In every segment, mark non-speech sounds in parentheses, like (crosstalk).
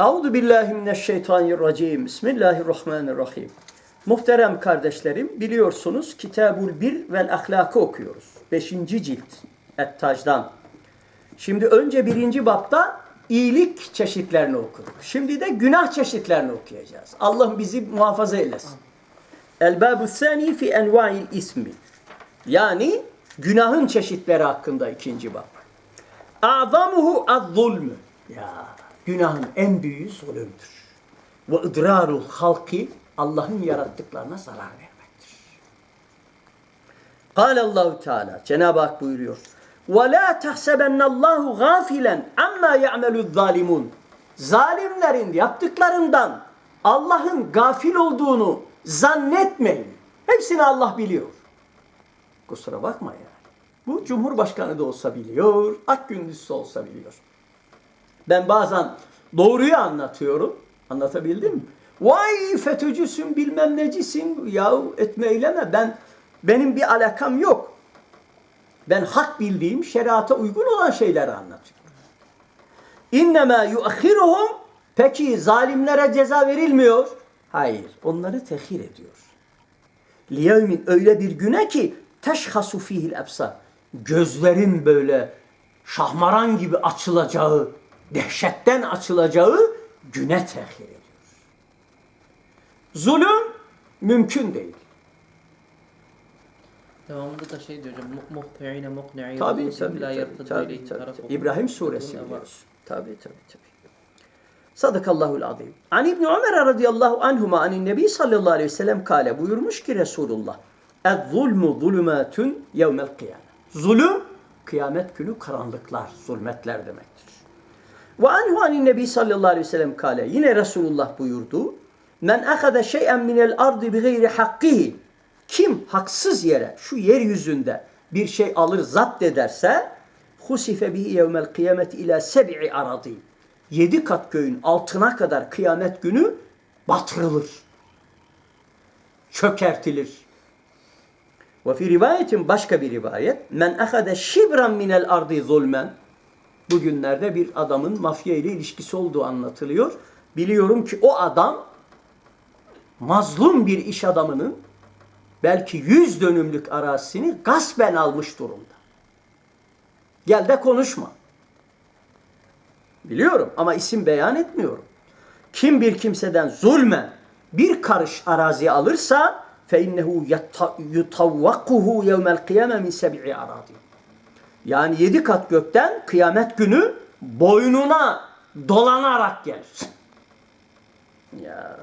Euzu billahi mineşşeytanirracim. Bismillahirrahmanirrahim. Muhterem kardeşlerim, biliyorsunuz Kitabul Bir vel Ahlak'ı okuyoruz. Beşinci cilt Et-Tac'dan. Şimdi önce birinci bapta iyilik çeşitlerini okuduk. Şimdi de günah çeşitlerini okuyacağız. Allah bizi muhafaza eylesin. El-Babu Sani fi enva'il ismi. Yani günahın çeşitleri hakkında ikinci bab. A'zamuhu az-zulmü. Ya günahın en büyüğü zulümdür. Ve idrarul halki Allah'ın yarattıklarına zarar vermektir. Kâle Allahu Teala Cenab-ı Hak buyuruyor. Ve la tahsebennallahu gafilen amma ya'meluz zalimun. Zalimlerin yaptıklarından Allah'ın gafil olduğunu zannetmeyin. Hepsini Allah biliyor. Kusura bakma yani. Bu Cumhurbaşkanı da olsa biliyor, Akgündüz de olsa biliyor. Ben bazen doğruyu anlatıyorum. Anlatabildim mi? Vay FETÖ'cüsün bilmem necisin. Yahu etme eyleme. Ben, benim bir alakam yok. Ben hak bildiğim, şeriata uygun olan şeyleri anlatıyorum. İnnemâ yuakhiruhum Peki zalimlere ceza verilmiyor. Hayır. Onları tehir ediyor. Liyevmin öyle bir güne ki teşhasu fihil ebsar. Gözlerin böyle şahmaran gibi açılacağı, dehşetten açılacağı güne tehir ediyor. Zulüm mümkün değil. Devamında da şey diyor hocam. Yertaddu tabii, ileyhim tabii, tarafuhum. tabii. İbrahim suresi Ama biliyorsun. Tabii tabii tabii. Sadakallahul azim. An İbni Ömer radıyallahu anhuma anin nebi sallallahu aleyhi ve sellem kale buyurmuş ki Resulullah. Ez zulmu zulümatun yevmel kıyamet. Zulüm kıyamet günü karanlıklar, zulmetler demektir. Ve anhu anin nebi sallallahu aleyhi ve sellem kale. Yine Resulullah buyurdu. Men ahade şey'en minel ardı bi gayri hakkihi. Kim haksız yere şu yeryüzünde bir şey alır zapt ederse husife bihi yevmel kıyamet ila seb'i aradi. Yedi kat göğün altına kadar kıyamet günü batırılır. Çökertilir. Ve fi rivayetin başka bir rivayet men ahade şibran minel ardi zulmen bugünlerde bir adamın mafya ile ilişkisi olduğu anlatılıyor. Biliyorum ki o adam mazlum bir iş adamının belki yüz dönümlük arazisini gaspen almış durumda. Gel de konuşma. Biliyorum ama isim beyan etmiyorum. Kim bir kimseden zulmen bir karış arazi alırsa فَاِنَّهُ يُتَوَّقُهُ يَوْمَ الْقِيَامَ مِنْ سَبْعِ aradi. yani yedi kat gökten kıyamet günü boynuna dolanarak gelir. Ya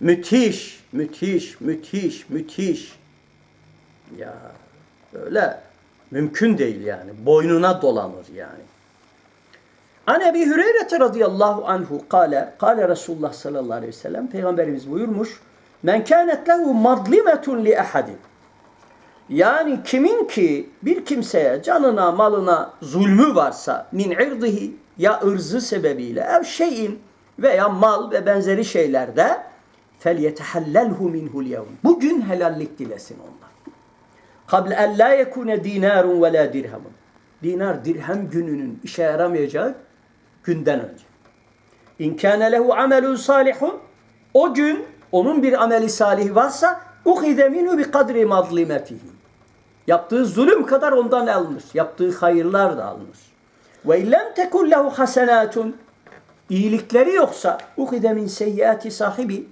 müthiş, müthiş, müthiş, müthiş. Ya öyle mümkün değil yani. Boynuna dolanır yani. An Ebi Hüreyre radıyallahu anhu kale, kale Resulullah sallallahu aleyhi ve sellem, Peygamberimiz buyurmuş, men kânet lehu madlimetun li ehadin. Yani kimin ki bir kimseye canına malına zulmü varsa min irdihi ya ırzı sebebiyle ev şeyin veya mal ve benzeri şeylerde fel yetehellelhu minhul yevm. Bugün helallik dilesin ondan. Kable en la yekune dinarun ve la dirhamun. Dinar dirhem gününün işe yaramayacağı günden önce. İn kâne lehu amelun salihun o gün onun bir ameli salih varsa uhide minhu bi kadri mazlimetihi. Yaptığı zulüm kadar ondan alınır. Yaptığı hayırlar da alınır. Ve illem tekun lehu hasenatun iyilikleri yoksa uhide min seyyiati sahibi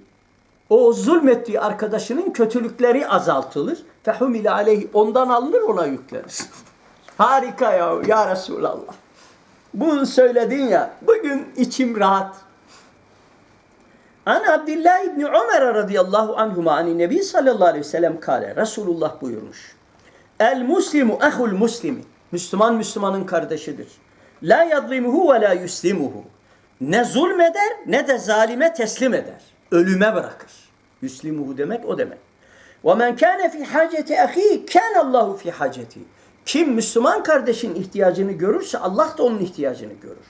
o zulmettiği arkadaşının kötülükleri azaltılır. Fehumile aleyhi ondan alınır ona yüklenir. (laughs) Harika ya ya Resulallah. Bunu söyledin ya bugün içim rahat. An Abdullah İbni Ömer radıyallahu anhuma ani Nebi sallallahu aleyhi ve sellem kale. Resulullah buyurmuş. El muslimu ehul muslimi. Müslüman Müslümanın kardeşidir. La yadlimuhu ve la yuslimuhu. Ne zulmeder ne de zalime teslim eder. Ölüme bırakır. Yuslimuhu demek o demek. Ve men kâne fi haceti ahi kâne Allahu fi haceti. Kim Müslüman kardeşin ihtiyacını görürse Allah da onun ihtiyacını görür.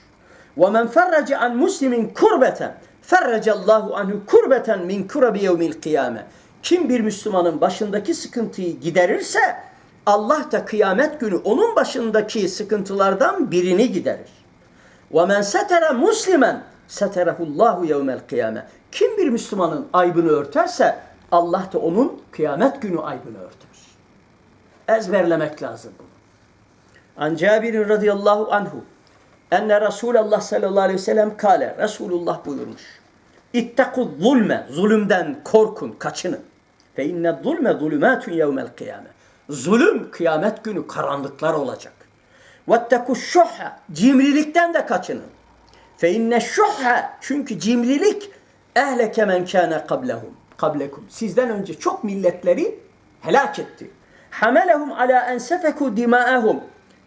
Ve men ferrace an muslimin kurbeten ferracallahu anhu kurbeten min kurabi yevmil kıyame. Kim bir Müslümanın başındaki sıkıntıyı giderirse Allah da kıyamet günü onun başındaki sıkıntılardan birini giderir. Ve men setere muslimen seterehullahu yevmel kıyame. Kim bir Müslümanın aybını örterse Allah da onun kıyamet günü aybını örter. Ezberlemek lazım bunu. An Cabir radıyallahu anhu enne Resulullah sallallahu aleyhi ve sellem kale Resulullah buyurmuş. İttekû zulme zulümden korkun, kaçının. Fe inne zulme zulümatun yevmel kıyame. Zulüm kıyamet günü karanlıklar olacak. Vettekû şuhha cimrilikten de kaçının. Fe inne şuhha çünkü cimrilik ehleke men kâne kablehum. Kablekum. Sizden önce çok milletleri helak etti. Hamelehum ala en sefeku dima'ahum.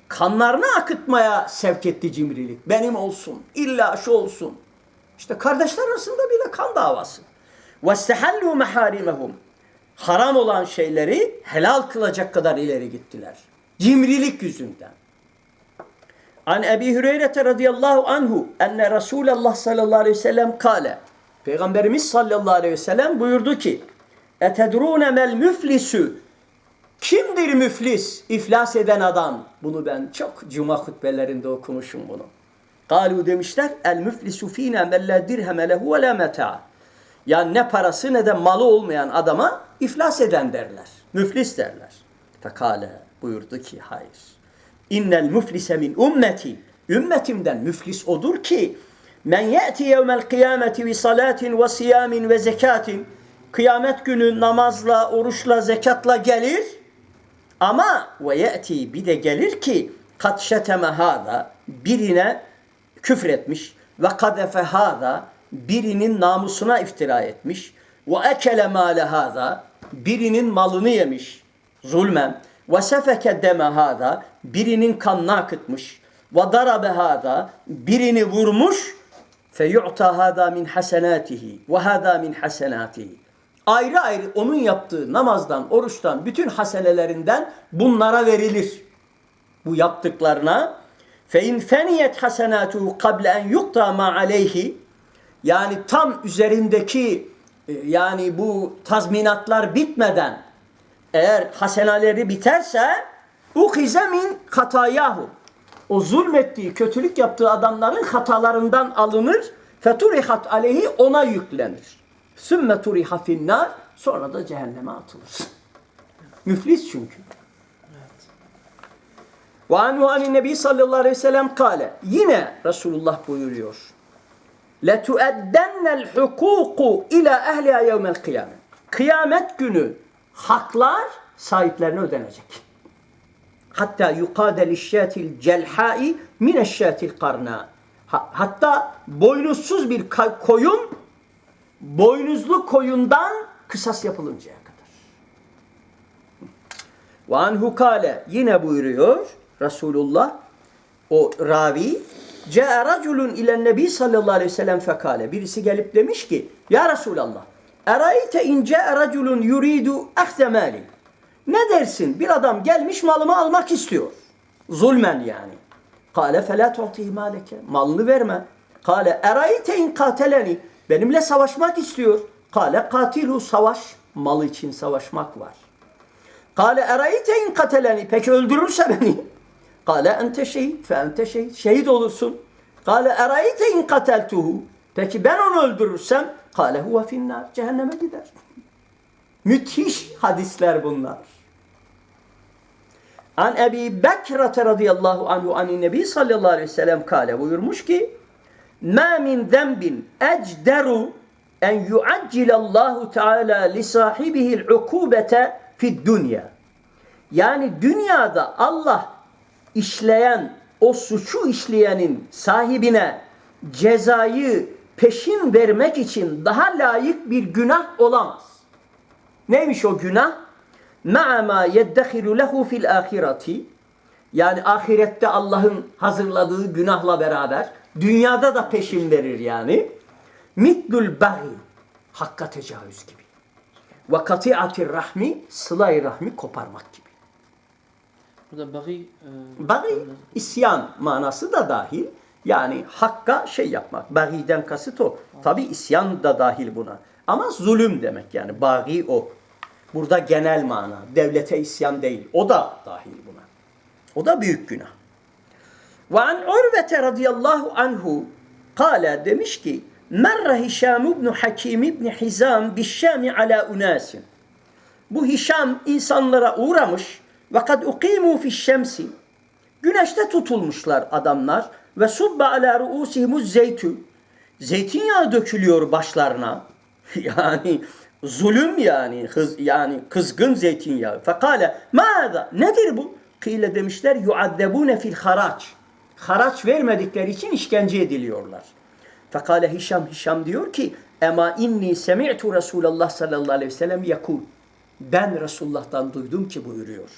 Kanlarını akıtmaya sevk etti cimrilik. Benim olsun, illa şu olsun. İşte kardeşler arasında bile kan davası. وَاسْتَحَلُّوا مَحَارِمَهُمْ Haram olan şeyleri helal kılacak kadar ileri gittiler. Cimrilik yüzünden. An Ebi Hüreyre radıyallahu anhu enne Resulullah sallallahu aleyhi ve sellem kale. Peygamberimiz sallallahu aleyhi ve sellem buyurdu ki Etedrûne mel müflisü Kimdir müflis? İflas eden adam. Bunu ben çok cuma hutbelerinde okumuşum bunu. Galu demişler el müflisu fîne men la dirheme lehu ve la meta. Yani ne parası ne de malı olmayan adama iflas eden derler. Müflis derler. Fekale buyurdu ki hayır. İnnel müflise min ümmeti. Ümmetimden müflis odur ki men ye'ti yevmel kıyameti bi salatin ve siyamin ve zekatin. Kıyamet günü namazla, oruçla, zekatla gelir. Ama ve ye'ti bir de gelir ki kat şeteme hada birine küfretmiş ve kadefe hada birinin namusuna iftira etmiş ve ekele male hada birinin malını yemiş zulmen ve sefeke deme hada birinin kanını akıtmış. Ve darabe hada birini vurmuş. Fe yu'ta hada min hasenatihi ve hada min hasenatihi ayrı ayrı onun yaptığı namazdan, oruçtan, bütün hasenelerinden bunlara verilir. Bu yaptıklarına fe in feniyet hasenatuhu kable en yukta ma aleyhi. Yani tam üzerindeki yani bu tazminatlar bitmeden eğer haseneleri biterse uhize min hatayahu o zulmettiği, kötülük yaptığı adamların hatalarından alınır feturihat aleyhi ona yüklenir. Sümme turiha finnar sonra da cehenneme atılır. Müflis çünkü. Ve anhu anin nebi sallallahu aleyhi ve sellem kale. Yine Resulullah buyuruyor. لَتُؤَدَّنَّ الْحُقُوقُ ila اَهْلِهَا يَوْمَ الْقِيَامَةِ Kıyamet günü haklar sahiplerine ödenecek. Hatta yukade lişşatil celhai mineşşatil karna. Hatta boynuzsuz bir ka- koyun boynuzlu koyundan kısas yapılıncaya kadar. Ve anhu kale yine buyuruyor Resulullah o ravi Ce'e raculun ilen nebi sallallahu aleyhi ve sellem fekale. Birisi gelip demiş ki Ya Resulallah Erayte in ce'e raculun yuridu ahze. Ne dersin? Bir adam gelmiş malımı almak istiyor. Zulmen yani. Kale felâ tu'tihi maleke. Malını verme. Kale erayte in kateleni. Benimle savaşmak istiyor. Kale katilu savaş. Malı için savaşmak var. Kale erayte in kateleni. Peki öldürürse beni. Kale ente şehit fe ente şehit. Şehit olursun. Kale erayte in kateltuhu. Peki ben onu öldürürsem kale huve finnar. Cehenneme gider. Müthiş hadisler bunlar. An Ebi Bekre radıyallahu anhu anin nebi sallallahu aleyhi ve sellem kale buyurmuş ki Ma min zenbin ecderu en yuaccilallahu teala li sahibihi'l ukubete fid dünya. Yani dünyada Allah işleyen o suçu işleyenin sahibine cezayı peşin vermek için daha layık bir günah olamaz. Neymiş o günah? مَعَ مَا يَدَّخِلُ لَهُ فِي الْآخِرَةِ Yani ahirette Allah'ın hazırladığı günahla beraber dünyada da peşin verir yani. Mitlul bagi hakka tecavüz gibi. Ve kati'atir rahmi sıla rahmi koparmak gibi. Burada bagi e, Bagi isyan manası da dahil. Yani hakka şey yapmak. Bagiden kasıt o. Tabi isyan da dahil buna. Ama zulüm demek yani. Bagi o. Burada genel mana. Devlete isyan değil. O da dahil buna. O da büyük günah. Ve an Urvete radıyallahu anhu Kale demiş ki Merre Hişam ibn Hakim ibn Hizam bişşami ala unasin. Bu Hişam insanlara uğramış kad uqimu fi şemsi. Güneşte tutulmuşlar adamlar ve subba ala ruusihimuz zeytü. Zeytinyağı dökülüyor başlarına. (laughs) Yani zulüm yani hız, yani kızgın zeytinyağı. Fekale mâda nedir bu? Kıyle demişler yuaddebune fil haraç. Haraç vermedikleri için işkence ediliyorlar. Fekale Hişam Hişam diyor ki Ema inni semi'tu Resulallah sallallahu aleyhi ve sellem yakul. Ben Resulullah'tan duydum ki buyuruyor.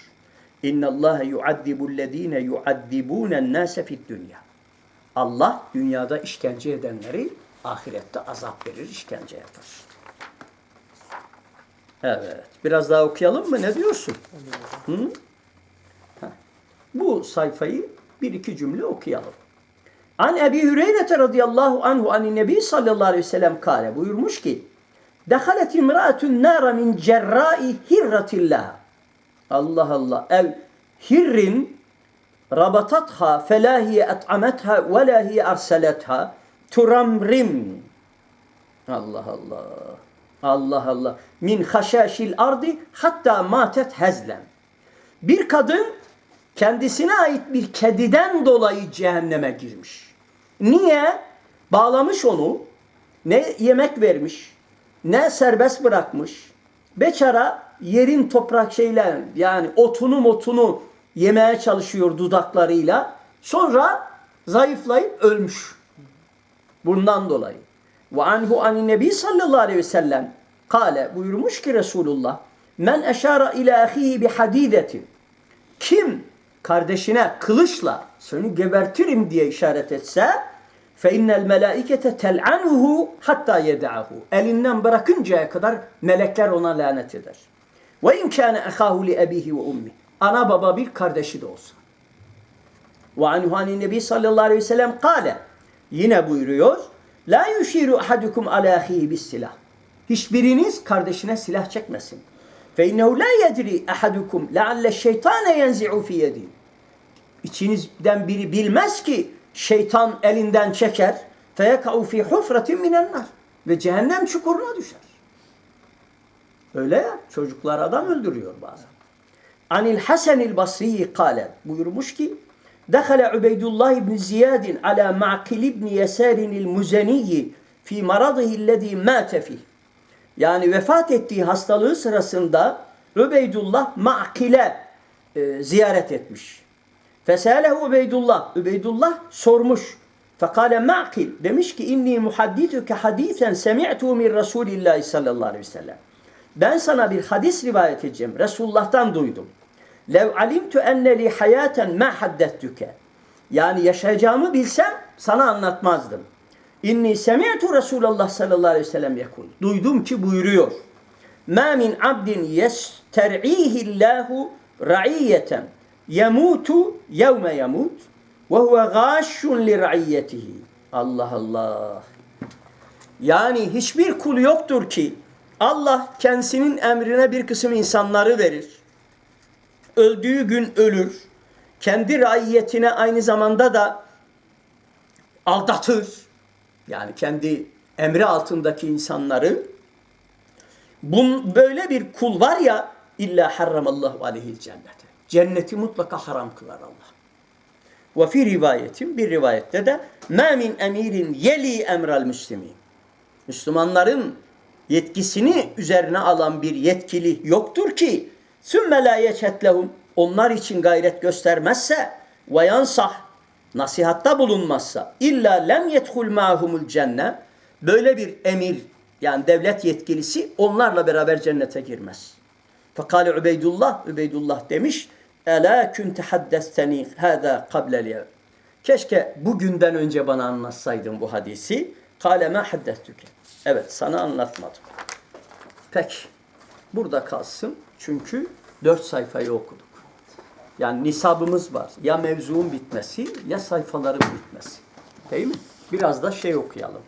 İnna Allah yuaddibu ellezine yuaddibune nase fid dünya. Allah dünyada işkence edenleri ahirette azap verir, işkence yapar. Evet. Biraz daha okuyalım mı? Ne diyorsun? Hı? Bu sayfayı bir iki cümle okuyalım. An Ebi Hüreyre radıyallahu anhu anin Nebi sallallahu aleyhi ve sellem kâle buyurmuş ki Dehalet imraatun nâra min cerrai hirratillah. Allah Allah. Ev hirrin rabatatha felahiye et'ametha ve lahiye arseletha turamrim. Allah Allah. Allah Allah. Min haşaşil ardi hatta matet hezlen. Bir kadın kendisine ait bir kediden dolayı cehenneme girmiş. Niye? Bağlamış onu. Ne yemek vermiş, ne serbest bırakmış. Beçara yerin toprak şeyle yani otunu motunu yemeye çalışıyor dudaklarıyla. Sonra zayıflayıp ölmüş. Bundan dolayı. Ve anhu anin nebi sallallahu aleyhi ve sellem kale buyurmuş ki Resulullah men eşara ila ahihi bi hadidetin kim kardeşine kılıçla seni gebertirim diye işaret etse innel melaikete tel'anuhu hatta yed'ahu elinden bırakıncaya kadar melekler ona lanet eder. Ve ahahu li abihi ve ummi ana baba bir kardeşi de olsa. Anhu anin nebi sallallahu aleyhi ve sellem kale yine buyuruyor la yushiru ahadukum ala ahihi bis silah. Hiçbiriniz kardeşine silah çekmesin. Fe innehu la yedri ahadukum lealle şeytane yenzi'u fi yedi. İçinizden biri bilmez ki şeytan elinden çeker feyeka'u fi hufratin minen nar ve cehennem çukuruna düşer. Öyle ya çocuklar adam öldürüyor bazen. Anil Hasanil Basri kale buyurmuş ki Dekhala Ubeydullah ibn Ziyad ala Ma'kil ibn Yasar el-Muzani fi maradihi ellezî mâte fih. Yani vefat ettiği hastalığı sırasında Übeydullah Ma'kil'e e, ziyaret etmiş. Fesalehu Übeydullah. Übeydullah sormuş. Fekale Ma'kil demiş ki inni muhaddituke hadisen semi'tu min Resulillahi sallallahu aleyhi ve sellem. Ben sana bir hadis rivayet edeceğim. Resulullah'tan duydum. Lev alimtu enne li hayaten ma haddettüke. Yani yaşayacağımı bilsem sana anlatmazdım. İnni semi'tu Resulullah sallallahu aleyhi ve sellem yekul. Duydum ki buyuruyor. Ma min abdin yester'ihi Allahu ra'iyeten yemutu yevme yemut ve huve gâşşun li ra'iyyetihi. Allah Allah. Yani hiçbir kul yoktur ki Allah kendisinin emrine bir kısım insanları verir. Öldüğü gün ölür. Kendi raiyetine aynı zamanda da aldatır. Yani kendi emri altındaki insanları bun, böyle bir kul var ya illa harramallahu aleyhil cennete. Cenneti mutlaka haram kılar Allah. Ve fi rivayetin bir rivayette de ma min emirin yeli emral müslimin. Müslümanların yetkisini üzerine alan bir yetkili yoktur ki sümme la yeçetlehum onlar için gayret göstermezse ve nasihatta bulunmazsa illa lem yedhul ma'humul cenne böyle bir emir yani devlet yetkilisi onlarla beraber cennete girmez. Fekale Übeydullah Übeydullah demiş Ela kunte haddesteni kablel yev. Keşke bugünden önce bana anlatsaydın bu hadisi. Kale ma. Evet sana anlatmadım. Peki. Burada kalsın. Çünkü dört sayfayı okuduk. Yani nisabımız var. Ya mevzuun bitmesi ya sayfaların bitmesi. Değil mi? Biraz da şey okuyalım.